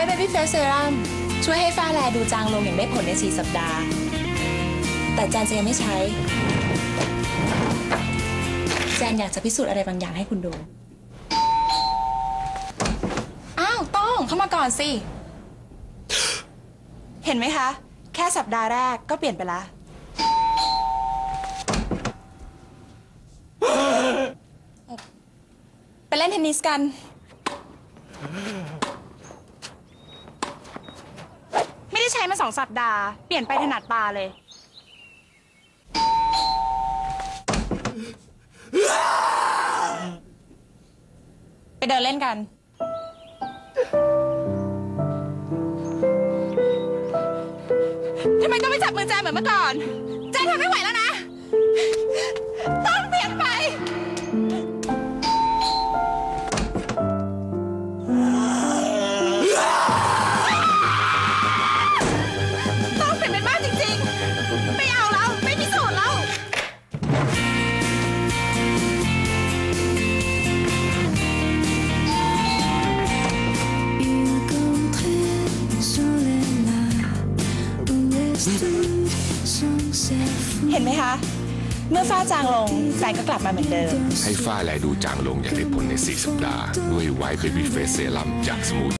ว้เบบี้เฟสเซรั่มช่วยให้ฝ้าแลดูจางลงอย่างได้ผลใน 4 สัปดาห์ แต่แจนจะยังไม่ใช้ แจนอยากจะพิสูจน์อะไรบางอย่างให้คุณดู อ้าว ต้องเข้ามาก่อนสิ เห็นไหมคะ แค่สัปดาห์แรกก็เปลี่ยนไปละไปเล่นเทนนิสกัน ไม่ได้ ใช้มาสองสัปดาห์ เปลี่ยนไปถนัดตาเลย ไปเดินเล่นกัน ทำไมต้องไม่จับมือแจนเหมือนเมื่อก่อน แจนทำไม่ไหวแล้วนะ เห็นไหมคะ เมื่อฝ้าจางลงแฟนก็กลับมาเหมือนเดิม ให้ฝ้าแลดูจางลงอย่างได้ผลใน 4 สัปดาห์ ด้วยไวท์เบบี้เฟสเซรั่มจากสมูท